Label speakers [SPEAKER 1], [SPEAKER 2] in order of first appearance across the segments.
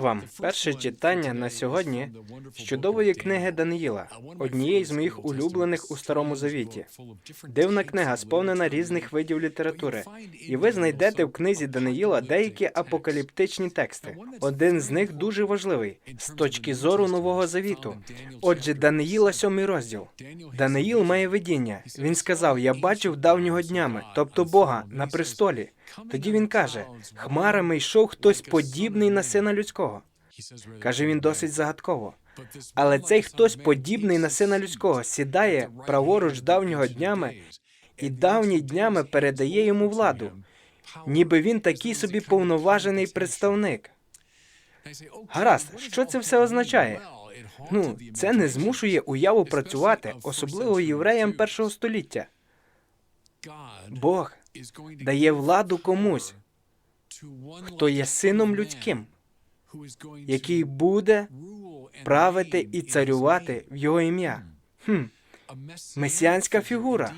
[SPEAKER 1] вам перше читання на сьогодні з чудової книги Даниїла, однієї з моїх улюблених у Старому Завіті. Дивна книга, сповнена різних видів літератури, і ви знайдете в книзі Даниїла деякі апокаліптичні тексти. Один з них дуже важливий з точки зору Нового Завіту. Отже, Даниїла, сьомий розділ. Даниїл має видіння. Він сказав: Я бачив давнього днями, тобто Бога, на престолі. Тоді він каже: Хмарами йшов хтось подібний на сина людського. Каже він досить загадково. Але цей хтось подібний на сина людського сідає праворуч давнього днями і давні днями передає йому владу, ніби він такий собі повноважений представник.
[SPEAKER 2] Гаразд, що це все означає?
[SPEAKER 1] Ну, це не змушує уяву працювати, особливо євреям першого століття. Бог дає владу комусь, хто є сином людським, який буде правити і царювати в його ім'я. Хм, месіанська фігура,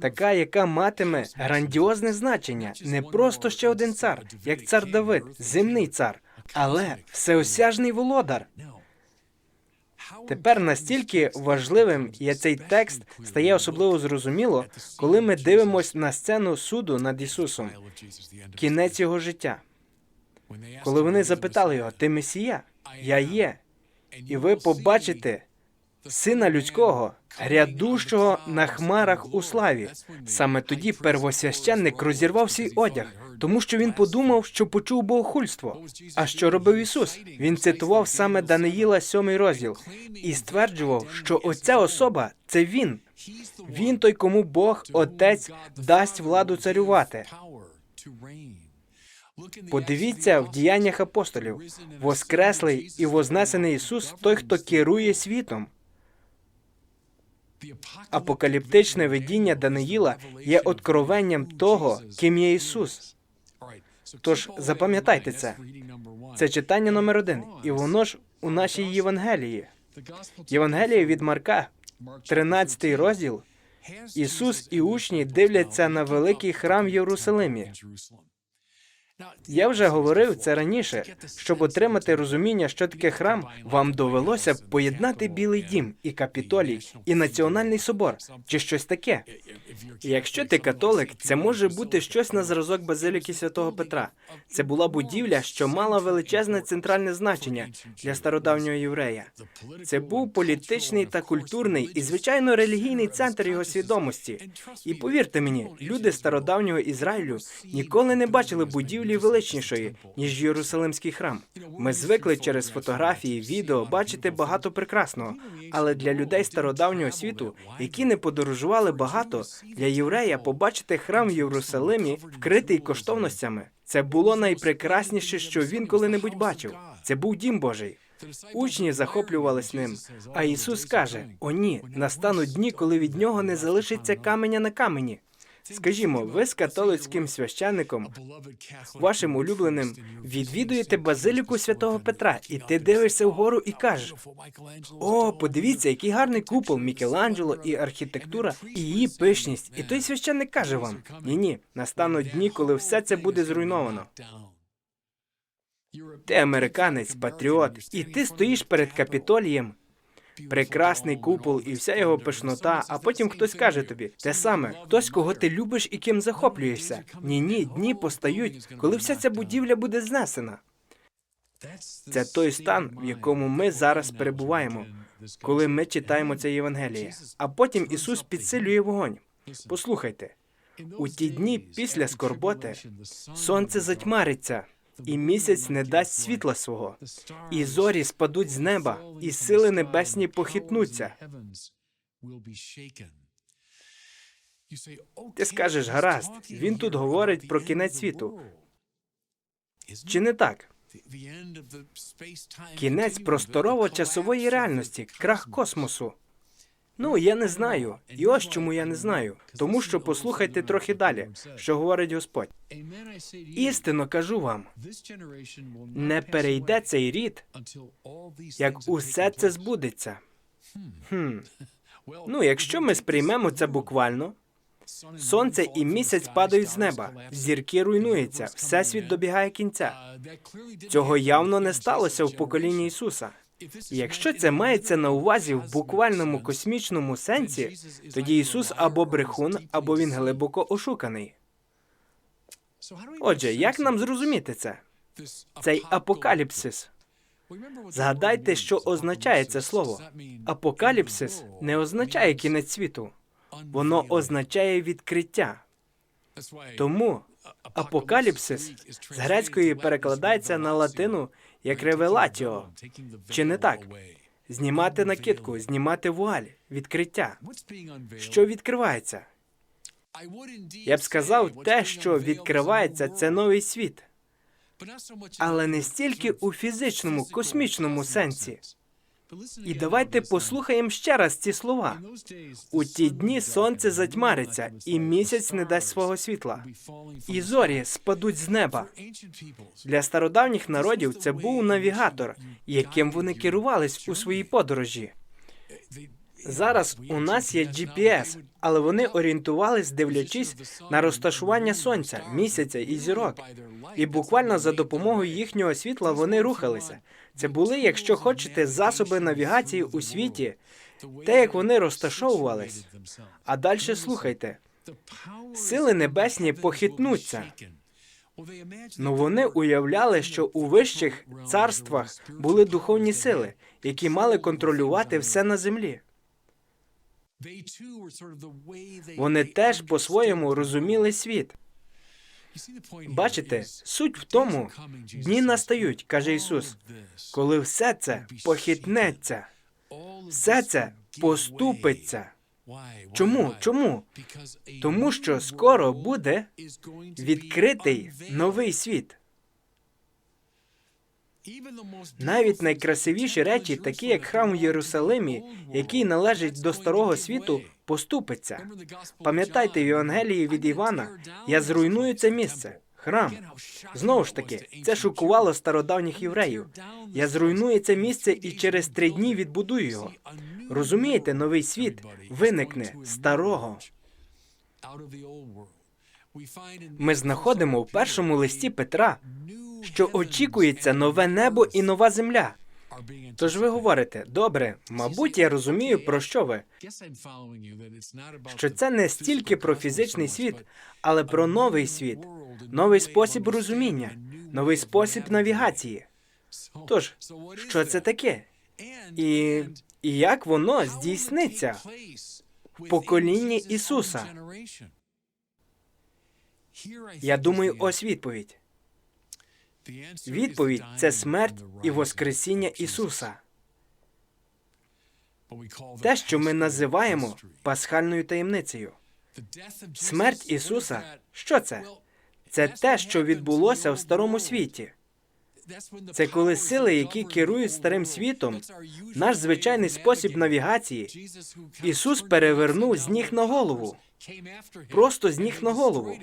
[SPEAKER 1] така, яка матиме грандіозне значення, не просто ще один цар, як цар Давид, земний цар, але всеосяжний володар. Тепер настільки важливим є цей текст стає особливо зрозуміло, коли ми дивимося на сцену суду над Ісусом, кінець його життя. Коли вони запитали його, ти Месія? Я є. І ви побачите сина людського, грядущого на хмарах у славі. Саме тоді первосвященник розірвав свій одяг, тому що він подумав, що почув богохульство. А що робив Ісус? Він цитував саме Даниїла, сьомий розділ, і стверджував, що оця особа це він. Він той, кому Бог, Отець, дасть владу царювати. Подивіться в діяннях апостолів, воскреслий і вознесений Ісус, той, хто керує світом. Апокаліптичне видіння Даниїла є откровенням того, ким є Ісус.
[SPEAKER 2] Тож запам'ятайте це.
[SPEAKER 1] Це читання номер один, і воно ж у нашій Євангелії. Євангелія від Марка, 13 розділ. Ісус і учні дивляться на великий храм в Єрусалимі. Я вже говорив це раніше. Щоб отримати розуміння, що таке храм, вам довелося поєднати Білий дім і капітолій, і національний собор, чи щось таке. Якщо ти католик, це може бути щось на зразок базиліки святого Петра. Це була будівля, що мала величезне центральне значення для стародавнього єврея. Це був політичний та культурний і, звичайно, релігійний центр його свідомості. І повірте мені, люди стародавнього Ізраїлю ніколи не бачили будівлі величнішої, ніж Єрусалимський храм. Ми звикли через фотографії, відео бачити багато прекрасного. Але для людей стародавнього світу, які не подорожували багато, для єврея побачити храм в Єрусалимі, вкритий коштовностями, це було найпрекрасніше, що він коли-небудь бачив. Це був дім Божий. Учні захоплювались ним. А Ісус каже: О, ні, настануть дні, коли від нього не залишиться каменя на камені. Скажімо, ви з католицьким священником, вашим улюбленим, відвідуєте базиліку святого Петра, і ти дивишся вгору і кажеш: О, подивіться, який гарний купол Мікеланджело і архітектура, і її пишність. І той священник каже вам: ні, ні, настануть дні, коли все це буде зруйновано. Ти американець, патріот, і ти стоїш перед капітолієм. Прекрасний купол і вся його пишнота, а потім хтось каже тобі те саме, хтось, кого ти любиш і ким захоплюєшся. Ні, ні, дні постають, коли вся ця будівля буде знесена. Це той стан, в якому ми зараз перебуваємо, коли ми читаємо це Євангеліє. А потім Ісус підсилює вогонь. Послухайте, у ті дні після скорботи сонце затьмариться, і місяць не дасть світла свого, і зорі спадуть з неба, і сили небесні похитнуться. Ти скажеш, гаразд, він тут говорить про кінець світу. Чи не так? Кінець просторово-часової реальності, крах космосу. Ну, я не знаю. І ось чому я не знаю. Тому що послухайте трохи далі, що говорить Господь. Істинно кажу вам, не перейде цей рід, як усе це збудеться. Хм. Ну, якщо ми сприймемо це буквально, Сонце і місяць падають з неба, зірки руйнуються, всесвіт добігає кінця. Цього явно не сталося в поколінні Ісуса. Якщо це мається на увазі в буквальному космічному сенсі, тоді Ісус або брехун, або він глибоко ошуканий. Отже, як нам зрозуміти це? Цей апокаліпсис. Згадайте, що означає це слово. Апокаліпсис не означає кінець світу, воно означає відкриття. Тому апокаліпсис з грецької перекладається на латину як ревелатіо. Чи не так? Знімати накидку, знімати вуаль, відкриття. Що відкривається? Я б сказав, те, що відкривається, це новий світ, але не стільки у фізичному, космічному сенсі. І давайте послухаємо ще раз ці слова. У ті дні сонце затьмариться, і місяць не дасть свого світла, і зорі спадуть з неба. Для стародавніх народів це був навігатор, яким вони керувались у своїй подорожі. Зараз у нас є GPS, але вони орієнтувались, дивлячись на розташування сонця, місяця і зірок. І буквально за допомогою їхнього світла вони рухалися. Це були, якщо хочете, засоби навігації у світі, те, як вони розташовувались. А далі слухайте. Сили небесні похитнуться. Ну вони уявляли, що у вищих царствах були духовні сили, які мали контролювати все на землі. Вони теж по-своєму розуміли світ. Бачите, суть в тому, дні настають, каже Ісус, коли все це похитнеться, все це поступиться. Чому? Чому? Тому що скоро буде відкритий новий світ. Навіть найкрасивіші речі, такі як храм у Єрусалимі, який належить до старого світу, поступиться. Пам'ятайте в Євангелії від Івана, я зруйную це місце. Храм. Знову ж таки, це шокувало стародавніх євреїв. Я зруйную це місце і через три дні відбудую його. Розумієте, новий світ виникне старого. Ми знаходимо в першому листі Петра, що очікується нове небо і нова земля. Тож ви говорите, добре, мабуть, я розумію, про що ви. Що це не стільки про фізичний світ, але про новий світ, новий спосіб розуміння, новий спосіб навігації. Тож, що це таке? І, і як воно здійсниться в поколінні Ісуса? Я думаю, ось відповідь. Відповідь це смерть і Воскресіння Ісуса. Те, що ми називаємо пасхальною таємницею. Смерть Ісуса. Що це? Це те, що відбулося в старому світі. Це коли сили, які керують старим світом, наш звичайний спосіб навігації, Ісус перевернув з ніг на голову. Просто з ніг на голову.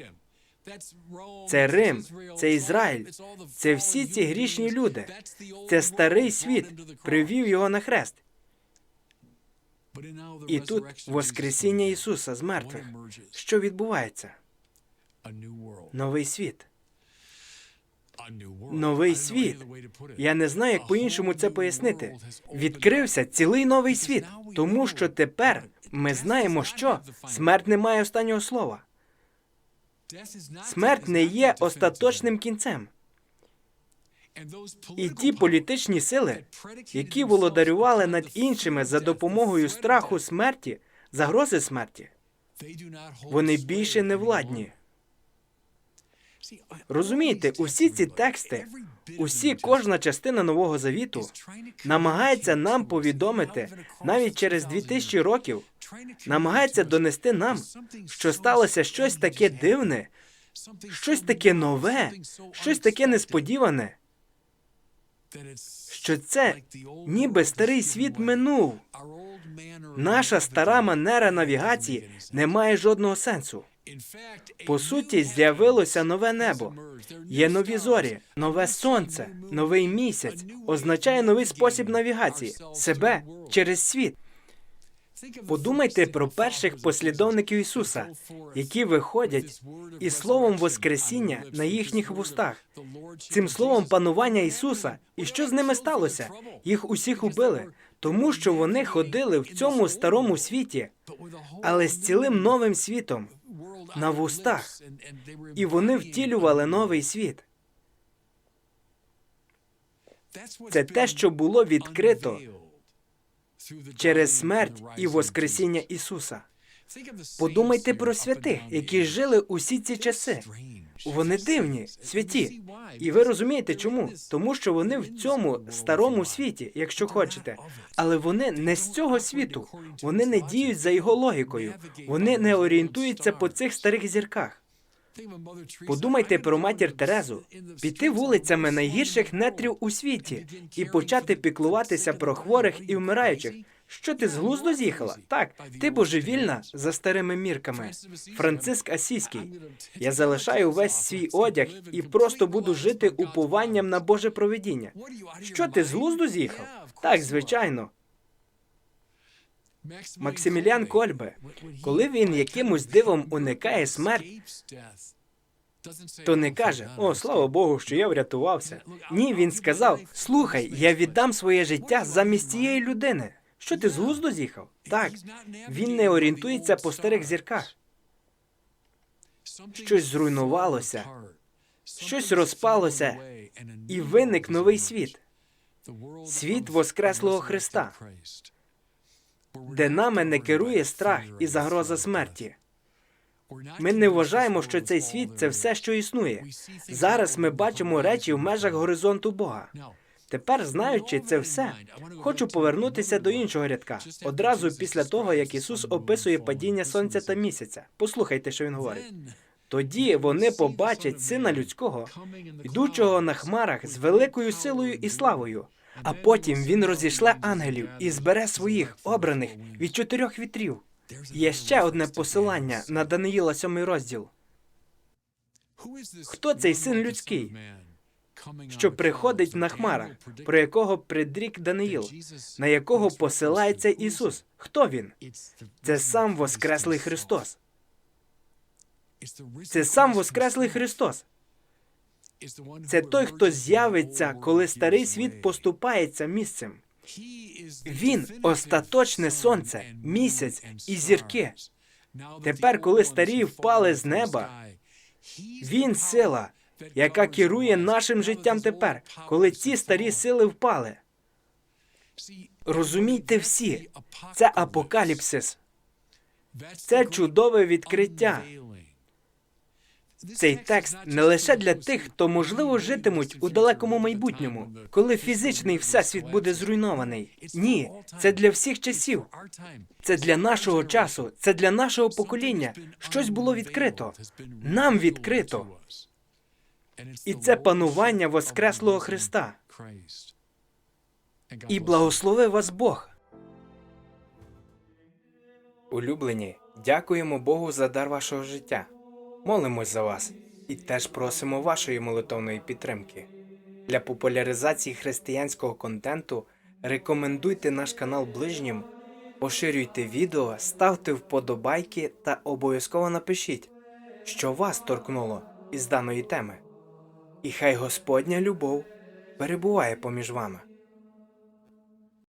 [SPEAKER 1] Це Рим, це Ізраїль, це всі ці грішні люди. Це старий світ привів його на хрест. І тут Воскресіння Ісуса з мертвих. Що відбувається? Новий світ. Новий світ. Я не знаю, як по-іншому це пояснити. Відкрився цілий новий світ, тому що тепер ми знаємо, що смерть не має останнього слова. Смерть не є остаточним кінцем. І ті політичні сили, які володарювали над іншими за допомогою страху смерті, загрози смерті, вони більше не владні. Розумієте, усі ці тексти, усі кожна частина нового завіту намагається нам повідомити навіть через 2000 років, намагається донести нам, що сталося щось таке дивне, щось таке нове, щось таке несподіване, що це ніби старий світ минув. Наша стара манера навігації не має жодного сенсу. По суті, з'явилося нове небо. Є нові зорі, нове сонце, новий місяць означає новий спосіб навігації себе через світ. Подумайте про перших послідовників Ісуса, які виходять із словом Воскресіння на їхніх вустах, цим словом панування Ісуса. І що з ними сталося? Їх усіх убили, тому що вони ходили в цьому старому світі, але з цілим новим світом на вустах, і вони втілювали новий світ. Це те, що було відкрито через смерть і Воскресіння Ісуса. Подумайте про святих, які жили усі ці часи. Вони дивні, святі. І ви розумієте чому? Тому що вони в цьому старому світі, якщо хочете, але вони не з цього світу. Вони не діють за його логікою. Вони не орієнтуються по цих старих зірках. Подумайте про матір Терезу, піти вулицями найгірших нетрів у світі і почати піклуватися про хворих і вмираючих. Що ти з глузду з'їхала? Так, ти божевільна за старими мірками. Франциск Асійський. Я залишаю весь свій одяг і просто буду жити упованням на Боже провидіння. Що ти з глузду з'їхав? Так, звичайно. Максиміліан Кольбе, коли він якимось дивом уникає смерть, то не каже: О, слава Богу, що я врятувався. Ні, він сказав: Слухай, я віддам своє життя замість цієї людини. Що ти з глузду з'їхав? Так, він не орієнтується по старих зірках.
[SPEAKER 2] Щось зруйнувалося,
[SPEAKER 1] Щось розпалося, і виник новий світ,
[SPEAKER 2] світ Воскреслого Христа,
[SPEAKER 1] де нами не керує страх і загроза смерті. Ми не вважаємо, що цей світ це все, що існує. Зараз ми бачимо речі в межах горизонту Бога. Тепер, знаючи це все, хочу повернутися до іншого рядка. Одразу після того, як Ісус описує падіння сонця та місяця. Послухайте, що він говорить. Тоді вони побачать сина людського, йдучого на хмарах з великою силою і славою. А потім він розійшле ангелів і збере своїх обраних від чотирьох вітрів. Є ще одне посилання на Даниїла сьомий розділ.
[SPEAKER 2] Хто цей син людський,
[SPEAKER 1] що приходить на хмарах, про якого предрік Даниїл, на якого посилається Ісус. Хто він? Це сам Воскреслий Христос. Це сам Воскреслий Христос. Це той, хто з'явиться, коли старий світ поступається місцем.
[SPEAKER 2] Він остаточне сонце, місяць і зірки.
[SPEAKER 1] Тепер, коли старі впали з неба, Він сила, яка керує нашим життям тепер, коли ці старі сили впали. Розумійте всі, це апокаліпсис.
[SPEAKER 2] Це чудове відкриття.
[SPEAKER 1] Цей текст не лише для тих, хто можливо житимуть у далекому майбутньому, коли фізичний всесвіт буде зруйнований. Ні, це для всіх часів. Це для нашого часу, це для нашого покоління. Щось було відкрито. Нам відкрито. І це панування Воскреслого Христа. І благослови вас Бог. Улюблені, дякуємо Богу за дар вашого життя. Молимось за вас і теж просимо вашої молитовної підтримки. Для популяризації християнського контенту рекомендуйте наш канал ближнім, поширюйте відео, ставте вподобайки та обов'язково напишіть, що вас торкнуло із даної теми. І хай Господня любов перебуває поміж вами.